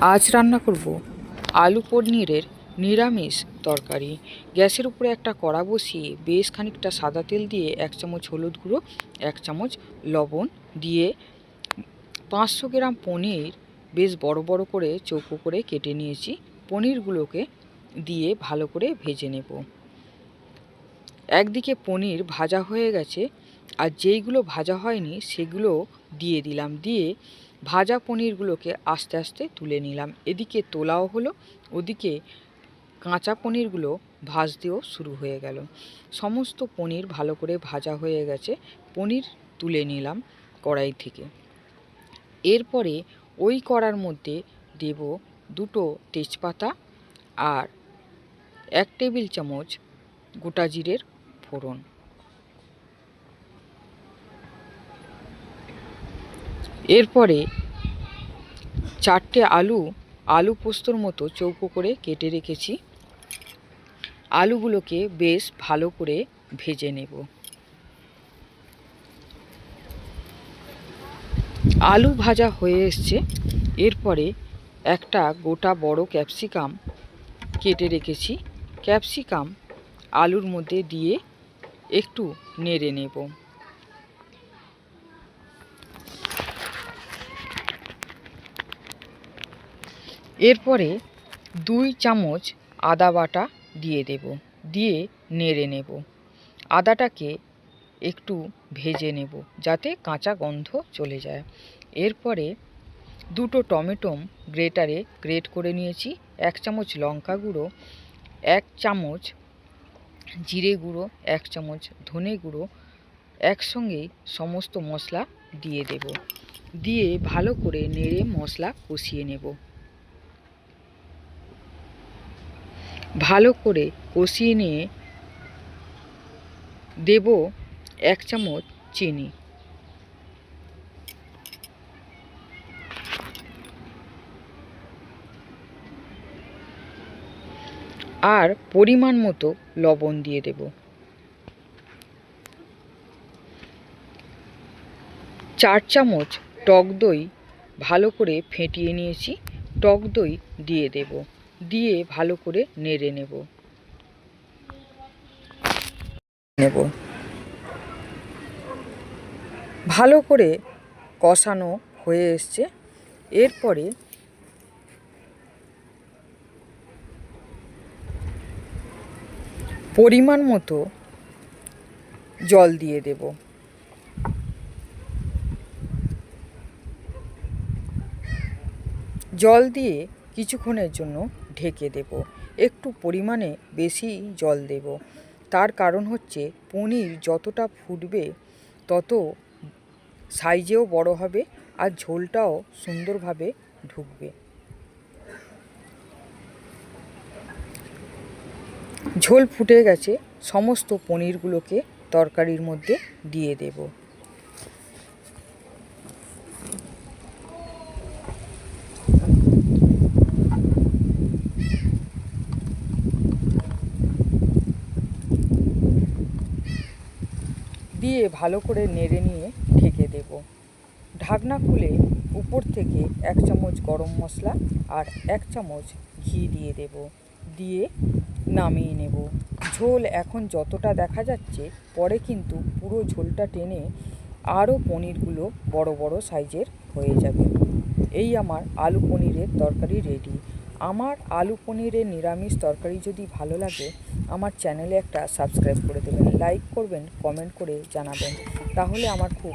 আজ রান্না করব আলু পনিরের নিরামিষ তরকারি। গ্যাসের উপরে একটা কড়া বসিয়ে বেশ খানিকটা সাদা তেল দিয়ে এক চামচ হলুদ গুঁড়ো, এক চামচ লবণ দিয়ে পাঁচশো গ্রাম পনির বেশ বড় বড় করে চৌকো করে কেটে নিয়েছি। পনিরগুলোকে দিয়ে ভালো করে ভেজে নেব। একদিকে পনির ভাজা হয়ে গেছে আর যেইগুলো ভাজা হয়নি সেগুলো দিয়ে দিলাম। দিয়ে ভাজা পনিরগুলোকে আস্তে আস্তে তুলে নিলাম। এদিকে তোলাও হলো, ওদিকে কাঁচা পনিরগুলো ভাজতেও শুরু হয়ে গেল। সমস্ত পনির ভালো করে ভাজা হয়ে গেছে। পনির তুলে নিলাম কড়াই থেকে। এরপরে ওই কড়ার মধ্যে দেব দুটো তেজপাতা আর এক টেবিল চামচ গোটা জিরের ফোড়ন। এরপরে চারটে আলু আলু পোস্তর মতো চৌকো করে কেটে রেখেছি। আলুগুলোকে বেশ ভালো করে ভেজে নেব। আলু ভাজা হয়ে এসছে। এরপরে একটা গোটা বড় ক্যাপসিকাম কেটে রেখেছি। ক্যাপসিকাম আলুর মধ্যে দিয়ে একটু নেড়ে নেব। এরপরে দুই চামচ আদা বাটা দিয়ে দেব, দিয়ে নেড়ে নেব। আদাটাকে একটু ভেজে নেব যাতে কাঁচা গন্ধ চলে যায়। এরপরে দুটো টমেটো গ্রেটারে গ্রেট করে নিয়েছি, এক চামচ লঙ্কা গুঁড়ো, এক চামচ জিরে গুঁড়ো, এক চামচ ধনে গুঁড়ো একসঙ্গেই সমস্ত মশলা দিয়ে দেব। দিয়ে ভালো করে নেড়ে মশলা কষিয়ে নেব। ভালো করে কষিয়ে নিয়ে দেব এক চামচ চিনি। আর পরিমাণ মতো লবণ দিয়ে দেব। চার চামচ টক দই ভালো করে ফেটিয়ে নিয়েছি। টক দই দিয়ে দেব। দিয়ে ভালো করে নেড়ে নেব। নেব। ভালো করে কষানো হয়ে এসছে। এরপরে পরিমাণ মতো জল দিয়ে দেব। জল দিয়ে কিছুক্ষণের জন্য ঢেকে দেব। একটু পরিমাণে বেশি জল দেব। তার কারণ হচ্ছে, পনির যতটা ফুটবে, তত সাইজেও বড় হবে আর ঝোলটাও সুন্দরভাবে ঢুকবে। ঝোল ফুটে গেছে, সমস্ত পনিরগুলোকে তরকারির মধ্যে দিয়ে দেব। দিয়ে ভালো করে নেড়ে নিয়ে ঢেকে দেব। ঢাকনা খুলে উপর থেকে এক চামচ গরম মশলা আর এক চামচ ঘি দিয়ে দেব। দিয়ে নামিয়ে নেব। ঝোল এখন যতটা দেখা যাচ্ছে, পরে কিন্তু পুরো ঝোলটা টেনে আরও পনিরগুলো বড় বড় সাইজের হয়ে যাবে। এই আমার আলু পনিরের তরকারি রেডি। আমার আলু পনিরের নিরামিষ তরকারি যদি ভালো লাগে, আমার চ্যানেলে একটা সাবস্ক্রাইব করে দেবেন। লাইক করবেন কমেন্ট করে জানাবেন। তাহলে আমার খুব